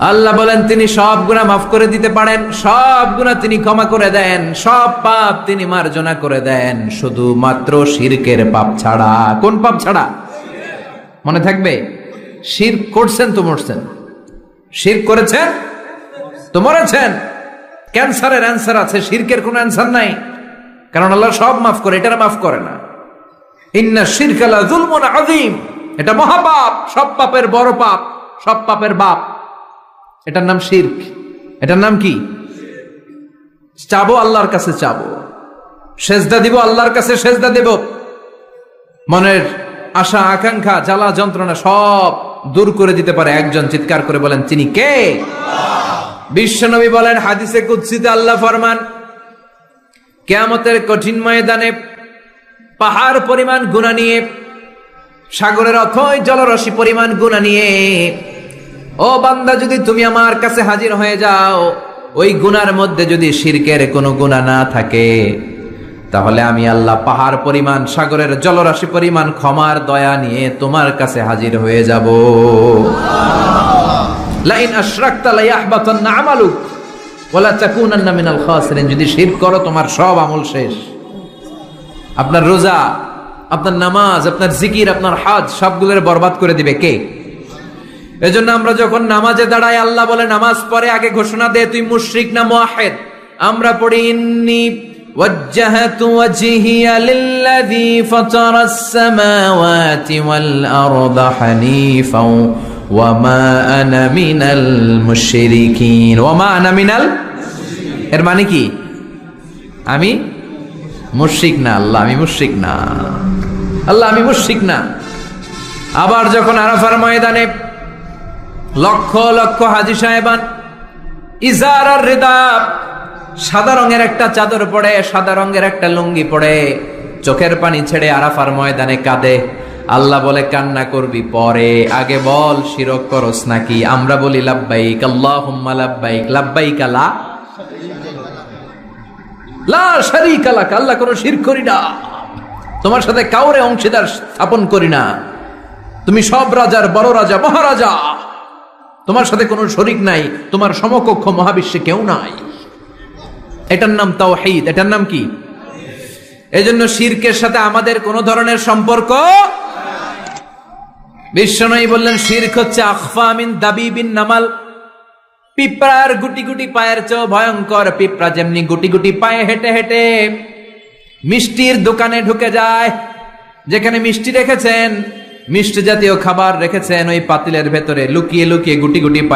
আল্লাহ বলেন, তিনি সব গুণা মাফ করে দিতে পারেন, সব গুণা তিনি ক্ষমা করে দেন, সব পাপ তিনি মার্জনা করে দেন, শুধুমাত্র শিরকের পাপ ছাড়া। কোন পাপ ছাড়া? মনে থাকবে? শির করছেন তো মরছেন। শির করেছেন তো মরেছেন। ক্যান্সারের অ্যান্সার আছে, শিরকের কোনো অ্যান্সার নাই। কারণ আল্লাহ সব মাফ করে এটা মাফ করে না। ইন্না শিরকালা জুলমুন আযীম। এটা মহাপাপ, সব পাপের বড় পাপ, সব পাপের বাপ। এটার নাম শিরক। এটার নাম কি? চাবো আল্লাহর কাছে চাবো। সেজদা দিব আল্লাহর কাছে সেজদা দেব। মনের আশা, আকাঙ্ক্ষা, জ্বালা, যন্ত্রণা সব দূর করে দিতে পারে। একজন চিৎকার করে বলেন, তিনি কে? বিশ্বনবী বলেন, হাদিসে কুৎসিতে আল্লাহ ফরমান, কেয়ামতের কঠিন ময়দানে পাহাড় পরিমাণ গুণা নিয়ে, সাগরের অথই জলরাশি পরিমাণ গুণা নিয়ে ও বান্দা যদি তুমি আমার কাছে হাজির হয়ে যাও ওই গুনার মধ্যে যদি শিরকের কোনো গুণা না থাকে তাহলে আমি আল্লাহ পাহাড় পরিমাণ সাগরের জলরাশি পরিমাণ ক্ষমার দয়া নিয়ে তোমার কাছে হাজির হয়ে যাব। লাইন আশরাকতা লাইয়াহবাতান্না আমালুক ওয়ালা তাকুনান্না মিনাল খাসিরিন। যদি শিরক করো তোমার সব আমল শেষ। আপনার রোজা আপনার নামাজ আপনার জিকির আপনার হাজ সবগুলোর বরবাদ করে দিবে কে? এজন্য আমরা যখন নামাজে দাঁড়াই আল্লাহ বলে নামাজ পড়ে আগে ঘোষণা দে তুই মুশরিক না মুয়াহিদ আমরা পড়ি ইন্নি وجهت وجهي للذي فطر السماوات والأرض حنيفا وما أنا من المشركين وما أنا من ال এর মানে কি আমি মুশরিক না আল্লাহ আমি মুশরিক না আল্লাহ আমি মুশরিক না আবার যখন আরাফার ময়দানে লক্ষ লক্ষ হাজি সাহেবান ইজার আর রেদা সাদা রঙের একটা চাদর পড়ে, সাদা রঙের একটা লুঙ্গি পড়ে, চোখের পানি ছেড়ে আরাফার ময়দানে কাঁদে। আল্লাহ বলে, কান্না করবি পরে। আগে বল, শিরক করস নাকি? আমরা বলি, লাব্বাইক, আল্লাহুম্মা লাব্বাইক। লাব্বাইক আলা লা শারীকা লাক। আল্লাহ কোনো শিরক করি না। তোমার সাথে কাউরে অংশীদার স্থাপন করি না। তুমি সব রাজার বড় রাজা, মহারাজা। তোমার সাথে কোনো শরিক নাই, তোমার সমকক্ষ মহাবিশ্বে কেউ নাই। এটার নাম তাও তাওহীদ, এটার নাম কি? এজন্য শিরকের সাথে আমাদের কোন ধরনের সম্পর্ক বিশ্বনয়ী বললেন, শিরক হচ্ছে আখফা মিন দাবিবিন নামাল। পিঁপড়ার গুটি গুটি পায়ের চেয়েও ভয়ঙ্কর পিঁপড়া, যেমনি গুটি গুটি পায়ে হেঁটে হেঁটে মিষ্টির দোকানে ঢুকে যায়। যেখানে মিষ্টি রেখেছেন মিষ্টি জাতীয় খাবার রেখেছেন ওই পাতিলের ভেতরে। লুকিয়ে লুকিয়ে গুটি গুটি